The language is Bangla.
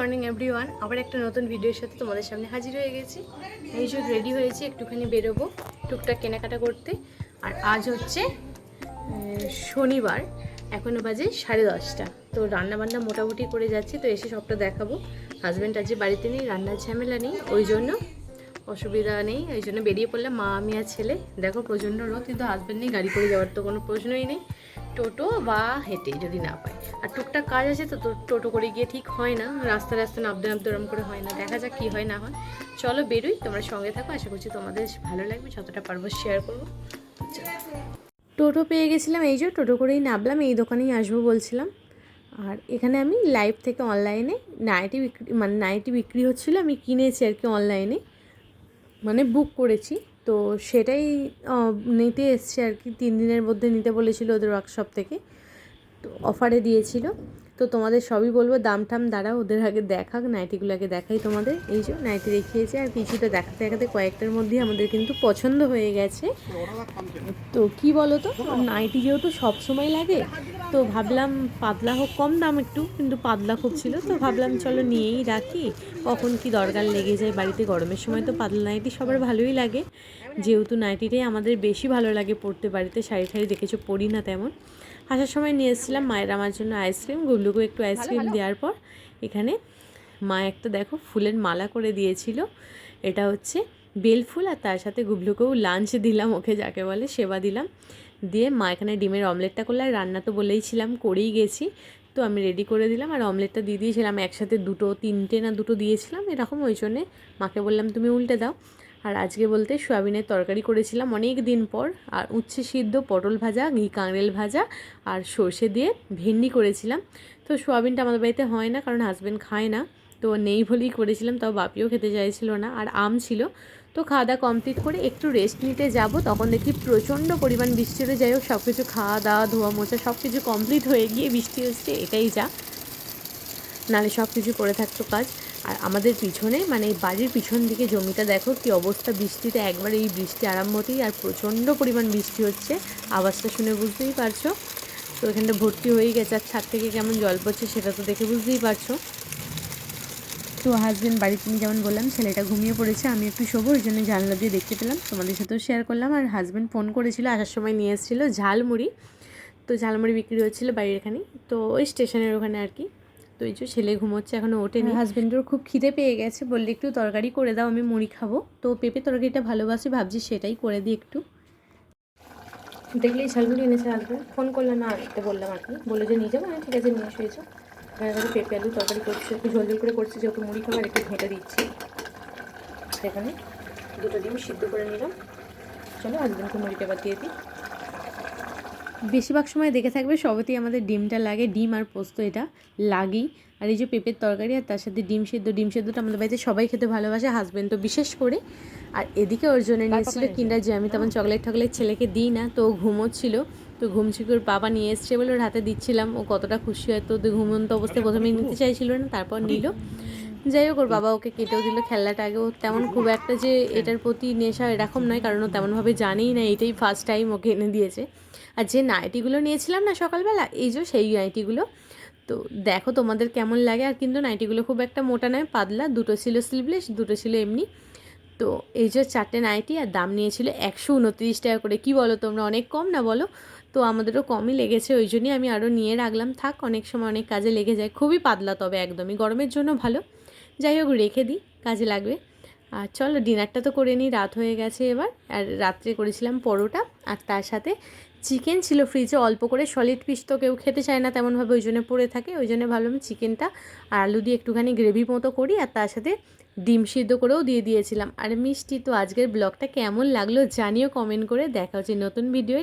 মর্নিং এভরিওয়ান আবার একটা নতুন ভিডিওর সাথে তোমাদের সামনে হাজির হয়ে গেছি। এই যে রেডি হয়েছি, একটুখানি বেরোবো টুকটাক কেনাকাটা করতে। আর আজ হচ্ছে শনিবার এখনও বাজে সাড়ে দশটা। তো রান্না বান্না মোটামুটি করে যাচ্ছি, তো এসে সবটা দেখাবো। হাজব্যান্ড আজকে বাড়িতে নেই, রান্নার ঝামেলা নেই, ওই জন্য অসুবিধা নেই, ওই জন্য বেরিয়ে পড়লাম, মা, আমি আর ছেলে। দেখো, প্রচণ্ড রোদ, কিন্তু হাজব্যান্ড নেই, গাড়ি করে যাওয়ার তো কোনো প্রশ্নই নেই। টোটো বা হেঁটে যদি না পাই। আর টুকটাক কাজ আছে তো টোটো করে গিয়ে ঠিক হয় না। রাস্তা রাস্তা নাবতে নাবতে করে হয় না। দেখা যাক কী হয় না হয়। চলো বেরোই, তোমরা সঙ্গে থাকো। আশা করছি তোমাদের ভালো লাগবে। যতটা পারব শেয়ার করব। টোটো পেয়ে গেছিলাম। এই যে টোটো করেই নামলাম। এই দোকানেই আসব বলছিলাম। আর এখানে আমি লাইভ থেকে অনলাইনে নাইটি বিক্রি মানে নাইটি বিক্রি হচ্ছিল। আমি কিনেছি আর কি অনলাইনে মানে বুক করেছি। তো সেটাই নিতে এসছে আর কি। তিন দিনের মধ্যে নিতে বলেছিল ওদের ওয়ার্কশপ থেকে। তো অফারে দিয়েছিল। তো তোমাদের সবই বলব দাম টাম দ্বারা ওদের আগে দেখাক নাইটিগুলোকে দেখাই তোমাদের। এই যে নাইটি দেখিয়েছে, আর কিছুটা দেখাতে দেখাতে কয়েকটার মধ্যেই আমাদের কিন্তু পছন্দ হয়ে গেছে। তো কি বলো তো নাইটি যেহেতু সব সময় লাগে, তো ভাবলাম পাতলা হোক, কম দাম একটু, কিন্তু পাতলা খুব ছিল, তো ভাবলাম চলো নিয়েই রাখি। কখন কি দরকার লেগে যায়, বাড়িতে গরমের সময় তো পাতলা নাইটি সবার ভালোই লাগে। যেহেতু নাইটিটাই আমাদের বেশি ভালো লাগে পড়তে বাড়িতে শাড়ি ঠাড়ি দেখেছ, পরি না তেমন। আসার সময় নিয়ে এসেছিলাম মায়ের আমার জন্য আইসক্রিম গুবলুকে একটু আইসক্রিম দেওয়ার পর এখানে মা একটা দেখো ফুলের মালা করে দিয়েছিল। এটা হচ্ছে বেল ফুল আর তার সাথে গুবলুকেও লাঞ্চ দিলাম ওকে যাকে বলে সেবা দিলাম। দিয়ে মা এখানে ডিমের অমলেটটা করলে আর রান্না তো বলেইছিলাম করেই গেছি। তো আমি রেডি করে দিলাম আর অমলেটটা দিয়ে দিয়েছিলাম। একসাথে দুটো তিনটে না দুটো দিয়েছিলাম এরকম ওই জন্যে মাকে বললাম তুমি উল্টে দাও। আর আজকে বলতে সোয়াবিনের তরকারি করেছিলাম অনেক দিন পর। আর উচ্ছে সিদ্ধ, পটল ভাজা, ঘি কাঁকরেল ভাজা আর সর্ষে দিয়ে ভেন্ডি করেছিলাম। তো সোয়াবিনটা আমাদের বাড়িতে হয় না, কারণ হাজব্যান্ড খায় না। তো নেই বলেই করেছিলাম, তাও বাপিও খেতে চাইছিল না। আর আম ছিল। তো খাওয়া দাওয়া কমপ্লিট করে একটু রেস্ট নিতে যাব। তখন দেখি প্রচণ্ড পরিমাণ বৃষ্টি হলে। যাই হোক সব কিছু খাওয়া দাওয়া, ধোয়া মোছা সব কিছু কমপ্লিট হয়ে গিয়ে বৃষ্টি হচ্ছে, এটাই যা। নালে সব কিছু করে থাকতো কাজ। আর আমাদের পিছনে মানে বাড়ির পিছন দিকে জমিটা দেখো কি অবস্থা বৃষ্টিতে, একবার এই বৃষ্টি আরম্ভ হতেই আর প্রচণ্ড পরিমাণ বৃষ্টি হচ্ছে, আওয়াজটা শুনে বুঝতেই পারছ। তো এখানটা ভর্তি হয়েই গেছে, আর ছাদ থেকে কেমন জল পড়ছে সেটা তো দেখে বুঝতেই পারছ। তো হাজব্যান্ড বাড়িতে নিয়ে যেমন বললাম, ছেলেটা ঘুমিয়ে পড়েছে, আমি একটু শোবো, ওই জন্য জানলা দিয়ে দেখতে পেলাম। তোমাদের সাথেও শেয়ার করলাম, আর হাজব্যান্ড ফোন করেছিল, আসার সময় নিয়ে এসেছিল ঝালমুড়ি। তো ঝালমুড়ি বিক্রি হচ্ছিল বাড়ির এখানে তো ওই স্টেশনের ওখানে আর কি। তো এই যে ছেলে ঘুমোচ্ছে এখনও ওঠেনি। হাজব্যান্ডের খুব খিদে পেয়ে গেছে, বললে একটু তরকারি করে দাও, আমি মুড়ি খাব। তো পেঁপে তরকারিটা ভালোবাসি, ভাবছি সেটাই করে দিই একটু। দেখলেই ঝালমুড়ি এনেছে হাজব্যান্ড ফোন করলে না আনতে বললাম আর কি। বলে যে, নিয়ে যাব? আমি, ঠিক আছে, নিয়ে এসে এসো এখানে পেঁপে আলু তরকারি করছে, একটু ঝোল ঝোল করে করছে, যেহেতু মুড়ি খাবার, একটু ঘেঁটে দিচ্ছি। সেখানে দুটো ডিম সিদ্ধ করে নিলাম। চলো হাজব্যান্ডকে মুড়িটা এবার দিয়ে দিই। বেশিরভাগ সময় দেখে থাকবে সবতেই আমাদের ডিমটা লাগে ডিম আর পোস্ত এটা লাগেই। আর এই যে পেঁপের তরকারি আর তার সাথে ডিম সেদ্ধ ডিম সেদ্ধটা আমাদের বাড়িতে সবাই খেতে ভালোবাসে হাজব্যান্ড তো বিশেষ করে। আর এদিকে ওর জন্য নিয়েছিল কিন্ডার যে আমি তেমন চকলেট টকলেট ছেলেকে দিই না তো ও ঘুমোচ্ছিল। তো ঘুমছিকে ওর বাবা নিয়ে এসছে বলে ওর হাতে দিচ্ছিলাম ও কতটা খুশি হয় তো ঘুমন্ত অবস্থায় প্রথমে নিতে চাইছিল না তারপর নিল। যাই হোক, ওর বাবা ওকে কেটেও দিল খেলনাটা আগে। ও তেমন খুব একটা যে এটার প্রতি নেশা এরকম নয়, কারণ ও তেমনভাবে জানেই না, এটাই ফার্স্ট টাইম ওকে এনে দিয়েছে। আর যে নাইটিগুলো নিয়েছিলাম না সকালবেলা, এই যে সেই নাইটিগুলো। তো দেখো তোমাদের কেমন লাগে, আর কিন্তু নাইটিগুলো খুব একটা মোটা নয়, পাতলা, দুটো ছিল স্লিভলেস দুটো ছিল এমনি। তো এই যে চারটে নাইটি, আর দাম নিয়েছিল একশো উনত্রিশ টাকা করে। কি বলো তোমরা, অনেক কম না বলো? তো আমাদেরও কমই লেগেছে, ওই জন্যই আমি আরও নিয়ে রাখলাম। থাক, অনেক সময় অনেক কাজে লেগে যায়, খুবই পাতলা তবে একদমই। গরমের জন্য ভালো। যাই হোক, রেখে দিই, কাজে লাগবে। আর চলো, ডিনারটা তো করে নিই, রাত হয়ে গেছে এবার। আর রাত্রে করেছিলাম পরোটা, আর তার সাথে চিকেন ছিল ফ্রিজে, অল্প করে সলিড পিস তো কেউ খেতে চায় না তেমনভাবে, ওই জন্য পড়ে থাকে। ওই জন্য ভাবলাম চিকেনটা আর আলু দিয়ে একটুখানি গ্রেভি মতো করি, আর তার সাথে ডিম সিদ্ধ করেও দিয়ে দিয়েছিলাম। আর মিষ্টি, তো আজকের ব্লগটা কেমন লাগল জানিও কমেন্ট করে। দেখা হচ্ছে নতুন ভিডিও